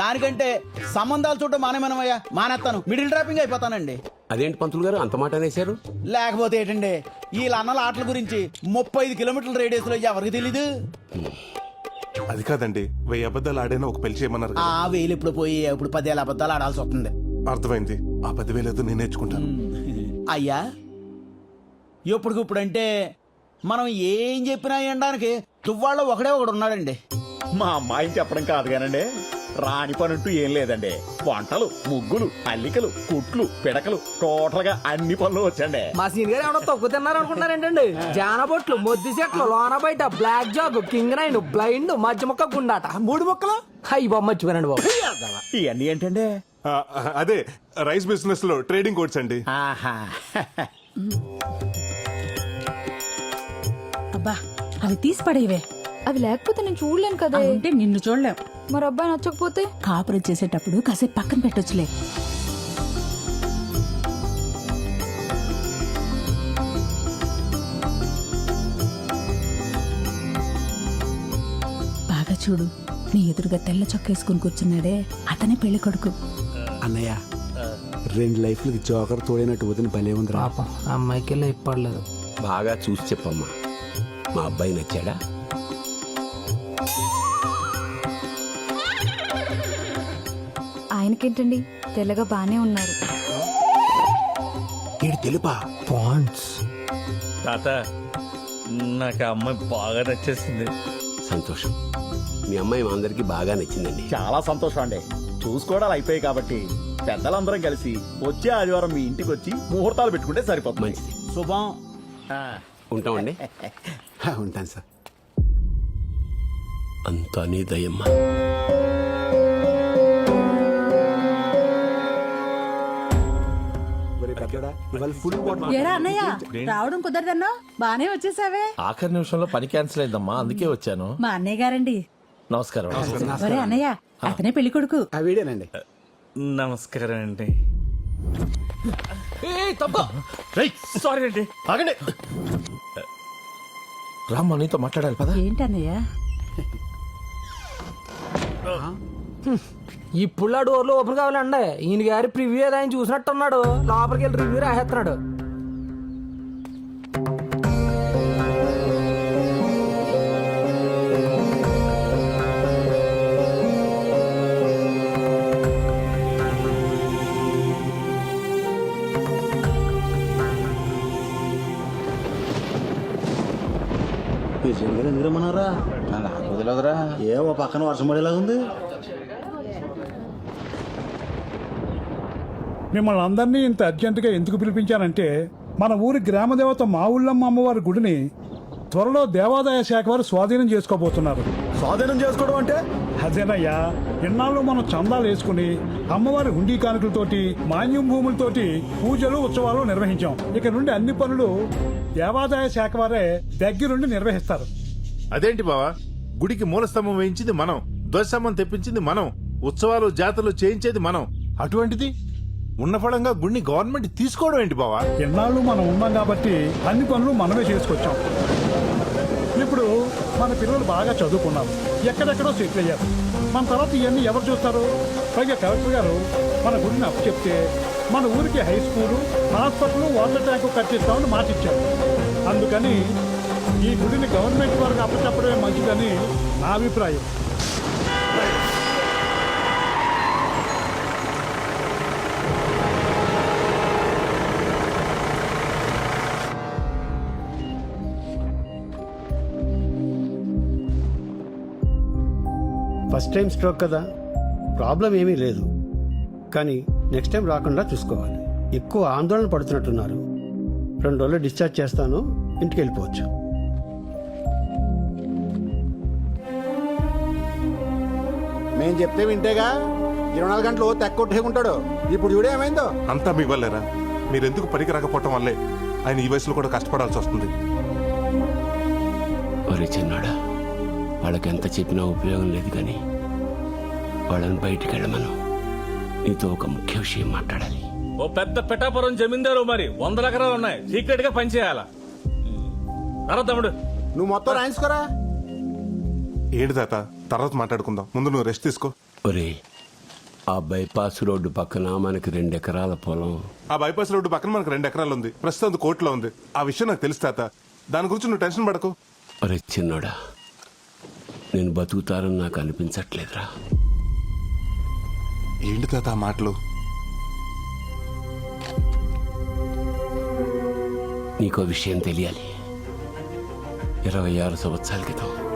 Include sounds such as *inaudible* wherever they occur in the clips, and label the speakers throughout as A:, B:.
A: దానికంటే సంబంధాలు చూడటం మానేమనమయ్యా? మానేస్తాను మిడిల్ డ్రాపింగ్ అయిపోతానండి.
B: అదేంటి పంతులు గారు? అంత మాట అనేశారు?
A: లేకపోతే ఏంటండి? వీళ్ళ అన్నల ఆటల గురించి ముప్పై ఐదు కిలోమీటర్ల రేడియస్లో ఎవరికి తెలీదు?
C: అది కాదండి. వెయ్యి అబద్ధాలు ఆడైనా ఒక పెళ్ళి చేయమన్నారు కదా.
A: ఆ వేలు ఇప్పుడు పోయి ఇప్పుడు పదేళ్ళ అబద్ధాలు ఆడాల్సి వస్తుంది.
C: అర్థమైంది. ఆ పదివేలు ఏదో నేను నేర్చుకుంటాను.
A: అయ్యా ఇప్పుడుకిప్పుడంటే మనం ఏం చెప్పినా వినడానికి తువ్వాళ్ళు ఒకడే ఒకడు ఉన్నాడండి.
D: మా అమ్మాయిని చెప్పడం కాదు కానండి. రాని పని అంటూ ఏం లేదండి. వంటలు ముగ్గులు అల్లికలు కుట్లు పిడకలు టోటల్గా అన్ని పనులు వచ్చండి.
E: మా సీన్ గారు ఏమన్నా తక్కువ తిన్నారు అనుకుంటారేంటండి జానబొట్లు మొద్దు చెట్లు లోన బయట black jack king nine blind మధ్య మొక్క గుండాట. మూడు మొక్కలు? అయ్యి బాబు మర్చిపోయానండి బాబు.
D: ఇవన్నీ ఏంటండి?
C: ఆ, అదే రైస్ బిజినెస్లో ట్రేడింగ్ కోడ్స్ అండి.
D: ఆహా.
F: అబ్బా అవి తీసి పడేవే
G: అవి లేకపోతే నేను చూడలేను కదా.
F: అంటే నిన్ను చూడలేం.
G: మరి అబ్బాయి నచ్చకపోతే?
F: కాపురం చేసేటప్పుడు కాసేపు పక్కన పెట్టొచ్చులే. బాగా చూడు నీ ఎదురుగా తెల్ల చొక్క వేసుకుని కూర్చున్నాడే అతనే పెళ్ళి కొడుకు.
B: అన్నయ్య రెండు లైఫ్లకి జోకర్ తోడైనట్టు వదిన భలే ఉందిరా.
E: పాపం ఆ అమ్మాయికి వెళ్ళి ఇప్పడలేదు
B: బాగా చూసి చెప్పమ్మా. మా అబ్బాయి నచ్చాడా?
G: ఆయనకేంటండి తెల్లగా బానే ఉన్నారు.
B: ఈడు తెలుపా?
E: పాయింట్స్
H: తాత నాకు ఆ అమ్మాయి బాగా నచ్చేసింది.
B: సంతోషం. మీ అమ్మాయి మా అందరికి బాగా నచ్చిందండి.
D: చాలా సంతోషం అండి. చూసుకోవడాలు అయిపోయాయి కాబట్టి పెద్దలందరం కలిసి వచ్చే ఆదివారం మీ ఇంటికి వచ్చి ముహూర్తాలు పెట్టుకుంటే సరిపోతుంది.
B: మంచిది.
A: శుభం.
D: ఆ,
B: ఉంటామండి? హా, *laughs* ఉంటాను సార్. అంతా నీ దయమ్మా.
F: ఏరా అన్నయ్య రావడం కుదరదన్నా బానే వచ్చేసావే.
H: ఆఖరి నిమిషంలో పని క్యాన్సిల్ అయిందమ్మా అందుకే వచ్చాను.
F: మా అన్నయ్య గారండి.
H: నమస్కారం.
F: ఒరే అన్నయ్య అతనే పెళ్ళి కొడుకు.
B: వీడేనండి.
H: నమస్కారం అండి. సారీ అండి. ఆగండి. రామ్మా నీతో మాట్లాడాలి పదా.
F: ఏంటన్నయ్య?
E: ఇప్పుడు ఆ డోర్లు ఓపెన్ కావాలండి. ఈయన గారి ప్రివ్యూ ఏదో ఆయన చూసినట్టున్నాడు. లోపలికి వెళ్ళి రివ్యూ రాసేస్తున్నాడు.
A: ఎందుకు రమ్మన్నారా కుదరదురా ఏమో పక్కన వర్షం పడేలా ఉంది
I: మిమ్మల్ని అందరినీ ఇంత అర్జెంటుగా ఎందుకు పిలిపించానంటే మన ఊరి గ్రామదేవత మా ఊళ్ళమ్మ అమ్మవారి గుడిని త్వరలో దేవాదాయ శాఖ వారు స్వాధీనం చేసుకోబోతున్నారు.
D: స్వాధీనం చేసుకోవడం అంటే?
I: అదేనయ్యా ఇన్నాళ్ళు మనం చందాలు వేసుకుని అమ్మవారి హుండీ కానుకలతోటి మాన్యం భూములతోటి పూజలు ఉత్సవాలు నిర్వహించాం. ఇక నుండి అన్ని పనులు దేవాదాయ శాఖ వారే దగ్గరుండి నిర్వహిస్తారు.
J: అదేంటి బావా? గుడికి మూలస్తంభం వేయించింది మనం ధ్వజస్తంభం తెప్పించింది మనం ఉత్సవాలు జాతరలు చేయించేది మనం. అటువంటిది? ఉన్న ఫలంగా గుడిని గవర్నమెంట్ తీసుకోవడం ఏంటి బావా?
I: ఎన్నాళ్ళు మనం ఉన్నాం కాబట్టి అన్ని పనులు మనమే చేసుకొచ్చాం. ఇప్పుడు మన పిల్లలు బాగా చదువుకున్నారు. ఎక్కడెక్కడో సెటిల్ అయ్యారు. మన తర్వాత ఇవన్నీ ఎవరు చూస్తారు? పైగా కలెక్టర్ గారు మన గుడిని అప్పు చెప్తే మన ఊరికి high school hospital water tank కట్టిస్తామని మాటిచ్చారు. అందుకని ఈ గుడిని గవర్నమెంట్ వారికి అప్పచెప్పడమే మంచిదని నా అభిప్రాయం.
K: ఫస్ట్ టైం స్ట్రోక్ కదా? ప్రాబ్లం ఏమీ లేదు. కానీ నెక్స్ట్ టైం రాకుండా చూసుకోవాలి. ఎక్కువ ఆందోళన పడుతున్నట్టున్నారు. రెండు రోజులు డిశ్చార్జ్ చేస్తాను ఇంటికి వెళ్ళిపోవచ్చు.
A: మేము చెప్తే వింటేగా ఇరవై నాలుగు గంటలు తెక్కొట్టే ఉంటాడు. ఇప్పుడు చూడే ఏమైందో.
C: అంతా మీ వల్లేరా? మీరెందుకు పనికి రాకపోవటం వల్లే ఆయన ఈ వయసులో కూడా కష్టపడాల్సి వస్తుంది.
B: ఒరే చిన్నాడా వాళ్ళకి ఎంత చెప్పినా ఉపయోగం లేదు కానీ వాళ్ళని బయటికి వెళ్ళమను. నీతో ఒక ముఖ్య విషయం మాట్లాడాలి.
H: ఓ పెద్ద పిఠాపురం జమీందారు మరి. వందల ఎకరాలు ఉన్నాయి. సీక్రెట్గా పనిచేయాలా అరా తమ్ముడు.
A: నువ్వు మొత్తం రాయించుకోరా?
C: ఏంటి తాత తర్వాత మాట్లాడుకుందాం. ముందు నువ్వు రెస్ట్ తీసుకో.
B: ఒరే ఆ బైపాస్ రోడ్డు పక్కన మనకి రెండు ఎకరాల పొలం.
C: ఆ బైపాస్ రోడ్డు పక్కన మనకు రెండు ఎకరాలు ఉంది. ప్రస్తుతం అది కోర్టులో ఉంది. ఆ విషయం నాకు తెలుసు తాత. దాని గురించి నువ్వు టెన్షన్ పడకు.
B: ఒరే చిన్నోడా నేను బతుకుతారని నాకు అనిపించట్లేదురా.
C: ఏంటి తాత ఆ మాటలు?
B: నీకో విషయం తెలియాలి. ఇరవై ఆరు సంవత్సరాల క్రితం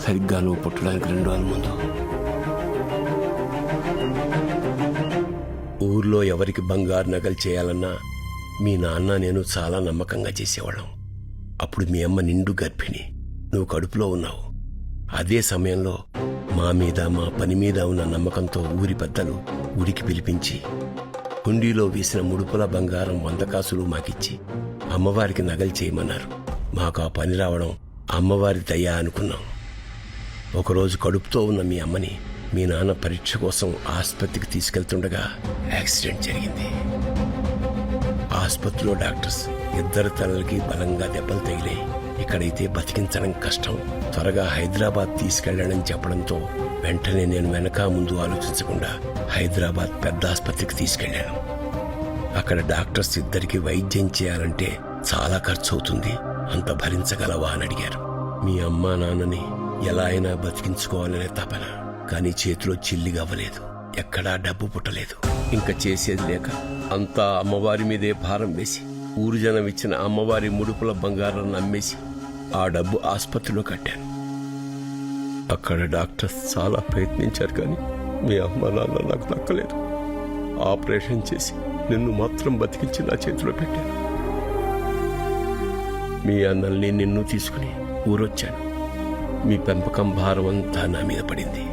B: సరిగ్గా నువ్వు పుట్టడానికి రెండు రోజుల ముందు ఊర్లో ఎవరికి బంగారు నగలు చేయాలన్నా మీ నాన్న నేను చాలా నమ్మకంగా చేసేవాళ్ళం. అప్పుడు మీ అమ్మ నిండు గర్భిణి. నువ్వు కడుపులో ఉన్నావు. అదే సమయంలో మా మీద మా పని మీద ఉన్న నమ్మకంతో ఊరి పెద్దలు గుడికి పిలిపించి హుండీలో వేసిన ముడుపుల బంగారం వంద కాసులు మాకిచ్చి అమ్మవారికి నగలు చేయమన్నారు. మాకు ఆ పని రావడం అమ్మవారి దయ అనుకున్నాం. ఒకరోజు కడుపుతో ఉన్న మీ అమ్మని మీ నాన్న పరీక్ష కోసం ఆసుపత్రికి తీసుకెళ్తుండగా యాక్సిడెంట్ జరిగింది. ఆసుపత్రిలో డాక్టర్స్ ఇద్దరు తలలకి బలంగా దెబ్బలు తగిలాయి. ఇక్కడైతే బతికించడం కష్టం. త్వరగా హైదరాబాద్ తీసుకెళ్ళడని చెప్పడంతో వెంటనే నేను వెనక ముందు ఆలోచించకుండా హైదరాబాద్ పెద్ద ఆసుపత్రికి తీసుకెళ్ళాను అక్కడ డాక్టర్స్ ఇద్దరికి వైద్యం చేయాలంటే చాలా ఖర్చు అవుతుంది అంత భరించగలవా అని అడిగారు. మీ అమ్మా నాన్నని ఎలా అయినా బతికించుకోవాలనే తపన. కానీ చేతిలో చిల్లిగవ్వలేదు ఎక్కడా డబ్బు పుట్టలేదు. ఇంకా చేసేది లేక అంతా అమ్మవారి మీదే భారం వేసి ఊరు జనం ఇచ్చిన అమ్మవారి ముడుపుల బంగారాన్ని నమ్మేసి ఆ డబ్బు ఆసుపత్రిలో కట్టాను. అక్కడ డాక్టర్స్ చాలా ప్రయత్నించారు కానీ మీ అమ్మ నాన్న నాకు దక్కలేదు ఆపరేషన్ చేసి నిన్ను మాత్రం బతికించి నా చేతిలో పెట్టాను. మీ అన్నల్ని నిన్ను తీసుకుని ఊరొచ్చాను. మీ పెంపకం భారం అంతా నా మీద పడింది.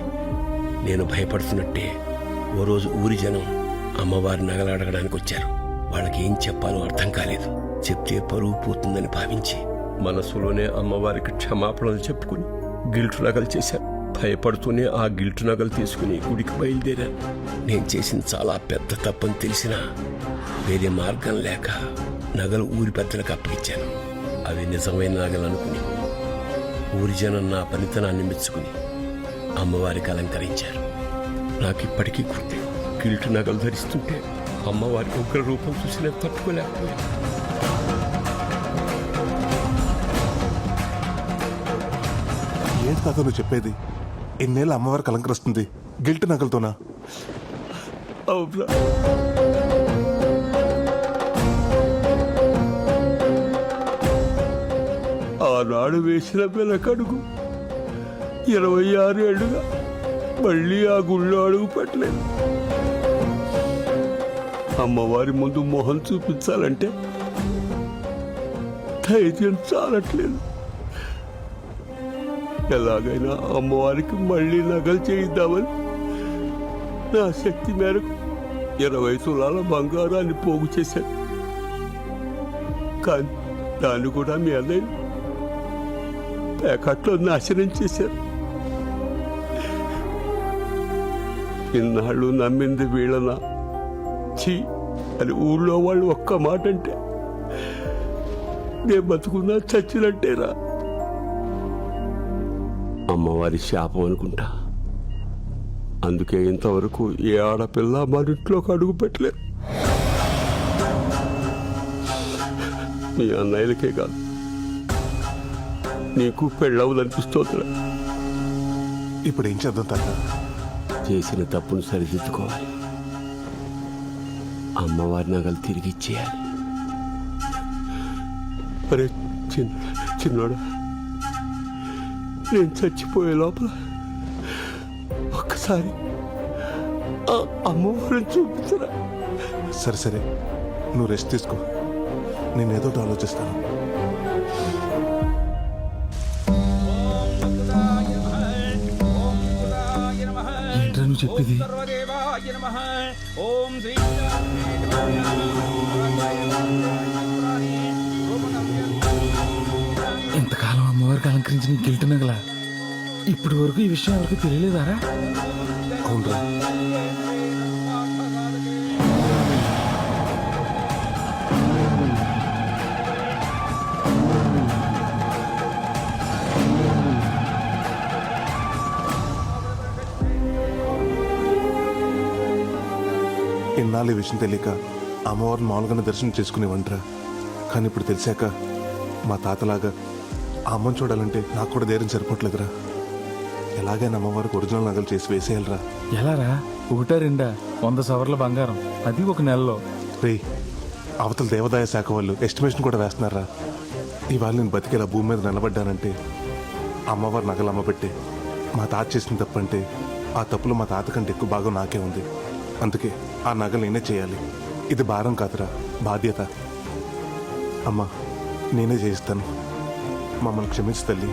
B: నేను భయపడుతున్నట్టే ఓ రోజు ఊరి జనం అమ్మవారి నగలు అడగడానికి వచ్చారు. వాళ్ళకి ఏం చెప్పాలో అర్థం కాలేదు. చెప్తే పరువు పోతుందని భావించి మనసులోనే అమ్మవారికి క్షమాపణలు చెప్పుకుని గిల్టు నగలు చేశాను భయపడుతూనే ఆ గిల్టు నగలు తీసుకుని గుడికి బయలుదేరాను నేను చేసిన చాలా పెద్ద తప్పని తెలిసినా వేరే మార్గం లేక నగలు ఊరి పెద్దలకు అప్పగించాను. అవి నిజమైన నగలు అనుకుని ఊరి జనం నా పనితనాన్ని మెచ్చుకుని అమ్మవారికి అలంకరించారు. నాకు ఇప్పటికీ గుర్తు గిల్టు నగలు ధరిస్తుంటే అమ్మవారికి ఉగ్ర రూపం చూసి నేను తట్టుకోలేకపోయాను.
C: ఏం తాత నువ్వు చెప్పేది? ఎన్నేళ్ళు అమ్మవారికి అలంకరిస్తుంది గిల్ట్ నగలతోనా?
B: అవునా. ఆనాడు వేసిన పిల్లకడుగు ఇరవై ఆరు ఏళ్ళుగా మళ్ళీ ఆ గుళ్ళో అడుగు పెట్టలేదు. అమ్మవారి ముందు మొహం చూపించాలంటే ధైర్యం చాలట్లేదు. ఎలాగైనా అమ్మవారికి మళ్ళీ నగలు చేయిద్దామని నా శక్తి మేరకు ఇరవై తులాల బంగారాన్ని పోగు చేశాను. కానీ దాన్ని కూడా మీ అన్నయ్య ప్యాకెట్లో నాశనం చేశారు. ఇన్నాళ్ళు నమ్మింది వీళ్ళనా? ఛీ అని ఊళ్ళో వాళ్ళు ఒక్క మాట అంటే నేను బతుకున్నా చచ్చినట్టేరా? అమ్మవారి శాపం అనుకుంటా. అందుకే ఇంతవరకు ఏ ఆడపిల్ల మన ఇంట్లోకి అడుగు పెట్టలేదు. మీ అన్నయ్యలకే కాదు. నీకు పెళ్ళవదనిపిస్తోందిరా
C: ఇప్పుడు ఏం చేద్దాం తాత?
B: చేసిన తప్పును సరిదిద్దుకోవాలి. అమ్మవారి నగలు తిరిగి ఇచ్చేయాలి. చిన్నోడా. నేను చచ్చిపోయే లోపల ఒక్కసారి అమ్మవారిని చూపించరా.
C: సరే సరే. నువ్వు రెస్ట్ తీసుకో. నేను ఏదో ఆలోచిస్తాను.
H: ఏంట్రా నువ్వు చెప్పేది?
D: ఓం శ్రీ
H: ఇంతకాలం అమ్మవారికి అలంకరించిన గిల్ట్ నగల ఇప్పటి వరకు ఈ విషయం ఎవరికి తెలియలేదారా?
C: అవునరా. ఇన్నాళ్ళు ఈ విషయం తెలియక అమ్మవారిని మామూలుగానే దర్శనం చేసుకునేవంటరా కానీ ఇప్పుడు తెలిసాక మా తాతలాగా ఆ అమ్మని చూడాలంటే నాకు కూడా ధైర్యం సరిపోవట్లేదురా. ఎలాగైనా అమ్మవారికి ఒరిజినల్ నగలు చేసి వేసేయాలరా.
H: ఎలారా? ఒకటా రెండా? వంద సవర్ల బంగారం. అది ఒక నెలలో.
C: రే అవతల దేవాదాయ శాఖ వాళ్ళు ఎస్టిమేషన్ కూడా వేస్తున్నారా? ఇవాళ నేను బతికేలా భూమి మీద నిలబడ్డానంటే అమ్మవారు నగలు అమ్మబెట్టే మా తాత చేసిన తప్పంటే ఆ తప్పులో మా తాత కంటే ఎక్కువ భాగం నాకే ఉంది. అందుకే ఆ నగలు నేనే చేయాలి. ఇది భారం కాదురా బాధ్యత. అమ్మా నేనే చేయిస్తాను. మమ్మల్ని క్షమించు తల్లి